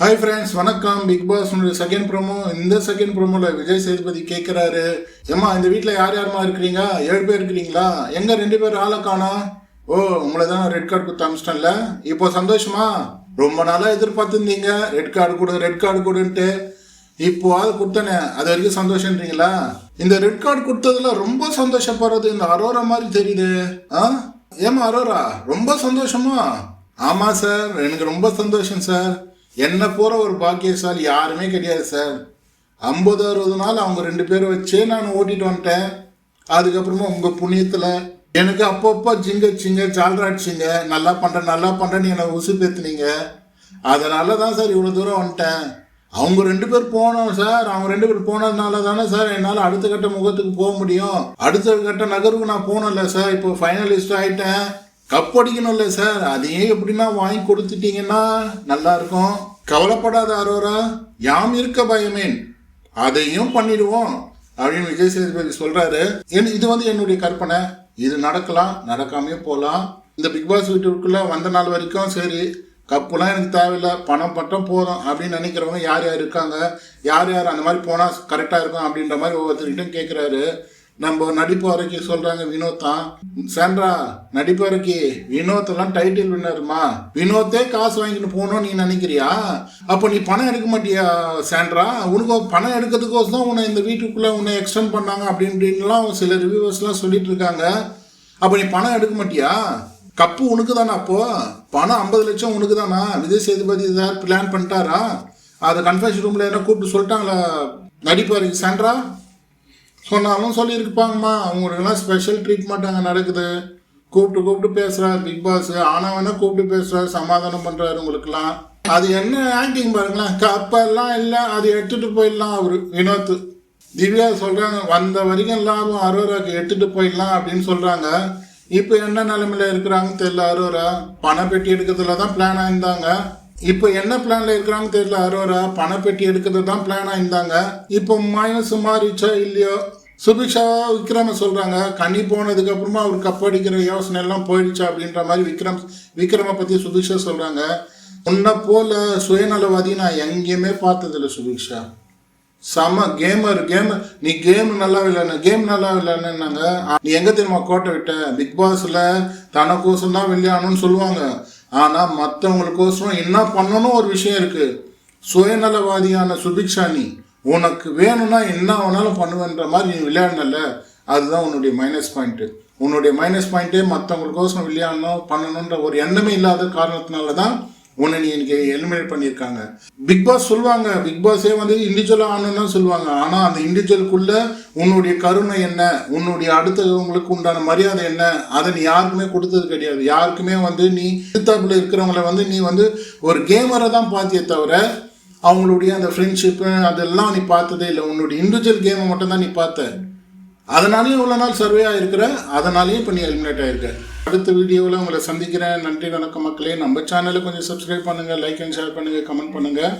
Hi friends வணக்கம். Big pass second promo இந்த second ப்ரோமோல விஜய் சேதுபதி கேட்குறாரு ஏம்மா இந்த வீட்டில் யார் யாருமா இருக்கிறீங்க? ஏழு பேர் இருக்கிறீங்களா? எங்கே ரெண்டு பேர் ஆளை காணோம் ஓ உங்களை தான் ரெட் கார்டு கொடுத்து அமிச்சிட்டேன்ல. இப்போ சந்தோஷமா? ரொம்ப நாளாக எதிர்பார்த்துருந்தீங்க. ரெட் கார்டு கொடு ரெட் கார்டு கொடுன்ட்டு. இப்போ அது கொடுத்தனே. அது வரைக்கும் சந்தோஷன்றீங்களா? இந்த ரெட் கார்டு கொடுத்ததுல ரொம்ப சந்தோஷப்படுறது இந்த அரோரா மாதிரி தெரியுது. ஆ? ஏமா அரோரா? ரொம்ப சந்தோஷமா? ஆமாம் சார் எனக்கு ரொம்ப சந்தோஷம் சார். என்னை போற ஒரு பாக்கியசாலி யாருமே கிடையாது சார். ஐம்பது அறுபது நாள் அவங்க ரெண்டு பேரும் வச்சே நான் ஓட்டிட்டு வந்துட்டேன். அதுக்கப்புறமா உங்க புண்ணியத்துல எனக்கு அப்பப்போ ஜிங்க சிங்க நல்லா பண்ணுறேன் நல்லா பண்ணுறேன்னு என்னை உசு பேத்துனீங்க. அதனால தான் சார் இவ்வளோ தூரம் வந்துட்டேன். அவங்க ரெண்டு பேர் போனோம் சார். அவங்க ரெண்டு பேர் போனதுனால தானே சார் என்னால் அடுத்த கட்ட முகத்துக்கு போக முடியும். அடுத்த கட்ட நகருக்கு நான் போனல சார். இப்போ ஃபைனலிஸ்ட் ஆயிட்டேன். கப் அடிக்கணும்ல சார். அதையே எப்படின்னா வாங்கி கொடுத்துட்டீங்கன்னா நல்லா இருக்கும் கவலைப்படாத அரோரா யாம் இருக்க பயமேன். அதையும் பண்ணிடுவோம் அப்படின்னு விஜய் சேதுபதி சொல்றாரு. இது வந்து என்னுடைய கற்பனை. இது நடக்கலாம் நடக்காமே போகலாம். இந்த பிக் பாஸ் வீட்டுக்குள்ள வந்த நாள் வரைக்கும் சரி கப்புலாம் எனக்கு தேவையில்லை பணம் மட்டும் போதும் அப்படின்னு நினைக்கிறவங்க யார் யார் இருக்காங்க யார் யார் அந்த மாதிரி போனால் கரெக்டாக இருக்கும் அப்படின்ற மாதிரி ஒவ்வொருத்தர்கிட்டையும் கேட்குறாரு நம்ம நடிப்பு வரைக்கும் சொல்றாங்க வினோத் தான் சாண்ட்ரா நடிப்பு வரைக்கும் வினோத் எல்லாம் டைட்டில் வின்னருமா வினோத்தே காசு வாங்கிட்டு போகணும்னு நீ நினைக்கிறியா? அப்போ நீ பணம் எடுக்க மாட்டியா சாண்ட்ரா? உனக்கு பணம் எடுக்கிறதுக்கோசம் தான் உன்னை இந்த வீட்டுக்குள்ள உன்னை எக்ஸ்டெண்ட் பண்ணாங்க அப்படின்னு சில ரிவ்யூவர்ஸ்லாம் சொல்லிட்டு இருக்காங்க. அப்போ நீ பணம் எடுக்க மாட்டியா? கப்பு உனக்கு தானா அப்போ? பணம் ஐம்பது லட்சம் உனக்கு தானா? விஜய் சேதுபதி ஏதாவது பிளான் பண்ணிட்டாரா? அதை கன்ஃபர்ஷன் ரூம்ல என்ன கூப்பிட்டு சொல்லிட்டாங்களா நடிப்பாரு சாண்ட்ரா? சொன்னாலும் சொல்லியிருப்பாங்கம்மா. அவங்களுக்கெல்லாம் ஸ்பெஷல் ட்ரீட்மெண்ட் அங்கே நடக்குது. கூப்பிட்டு கூப்பிட்டு பேசுகிறார் பிக் பாஸ் ஆனால் வேணால் கூப்பிட்டு பேசுகிறாரு சமாதானம் பண்ணுறாரு உங்களுக்குலாம் அது என்ன ஆக்டிங் பாருங்களேன். கப்பெல்லாம் இல்லை அது எடுத்துகிட்டு போயிடலாம் அவர் வினோத் திவ்யா சொல்கிறாங்க வந்த வரைக்கும் லாபம் அரோராக்கு எடுத்துகிட்டு போயிடலாம் அப்படின்னு சொல்கிறாங்க இப்போ என்ன நிலைமையில இருக்கிறாங்கன்னு தெரியல அரோரா. பணப்பெட்டி எடுக்கிறதுல தான் பிளான் ஆயிருந்தாங்க. இப்போ என்ன பிளான்ல இருக்கிறாங்கன்னு தெரியல அரோரா. பணப்பெட்டி எடுக்கிறது தான் பிளானா இருந்தாங்க. இப்போ மைனஸ் மாறிச்சா இல்லையோ? சுபிக்ஷா விக்ரம சொல்றாங்க கனி போனதுக்கு அப்புறமா அவர் கப் அடிக்கிற யோசனை எல்லாம் போயிடுச்சு அப்படின்ற மாதிரி விக்ரம் விக்ரம பத்தி சுபிக்ஷா சொல்றாங்க. உன்னை போல சுயநலவாதி நான் எங்கேயுமே பார்த்ததில்ல சுபிக்ஷா. செம கேமர் கேம் நீ கேம் நல்லா விளையாடு கேம் நல்லா விளையாடுனாங்க நீ எங்க தெரியுமா கோட்டை விட்ட? பிக் பாஸ்ல தனக்கோசம் தான் விளையாடணும்னு சொல்லுவாங்க. ஆனால் மற்றவங்களுக்கோசரம் என்ன பண்ணணும் ஒரு விஷயம் இருக்குது சுயநலவாதியான சுபிக்ஷா நீ உனக்கு வேணும்னா என்ன வேணாலும் பண்ணுவேன்ற மாதிரி நீ விளையாடல அதுதான் உன்னுடைய மைனஸ் பாயிண்ட்டு உன்னுடைய மைனஸ் பாயிண்ட்டே மற்றவங்களுக்கோசரம் விளையாடணும் பண்ணணுன்ற ஒரு எண்ணமே இல்லாத காரணத்தினால தான் உன்னை நீ எனக்கு எலிமினேட் பண்ணியிருக்காங்க. பிக் பாஸ் சொல்லுவாங்க. பிக் பாஸே வந்து இண்டிவிஜுவலாக ஆனோன்னா சொல்லுவாங்க. ஆனால் அந்த இண்டிவிஜுவலுக்குள்ள உன்னுடைய கருணை என்ன? உன்னுடைய அடுத்தவங்களுக்கு உண்டான மரியாதை என்ன? அதை நீ யாருக்குமே கொடுத்தது கிடையாது. யாருக்குமே வந்து நீ திருத்தாப்பில் இருக்கிறவங்கள வந்து நீ வந்து ஒரு கேமரை தான் பார்த்தியே தவிர அவங்களுடைய அந்த ஃப்ரெண்ட்ஷிப்பு அதெல்லாம் நீ பார்த்ததே இல்லை. உன்னுடைய இண்டிவிஜுவல் கேமை மட்டும் தான் நீ பார்த்த. அதனாலேயும் இவ்வளோ நாள் சர்வே ஆகிருக்குற அதனாலேயும் இப்போ நீ எலிமினேட் ஆகிருக்க அடுத்த வீடியோவில் உங்களை சந்திக்கிறேன். நன்றி வணக்கம் மக்களே. நம்ம சேனலை கொஞ்சம் சப்ஸ்கிரைப் பண்ணுங்கள் லைக் அண்ட் ஷேர் பண்ணுங்கள் கமெண்ட் பண்ணுங்கள்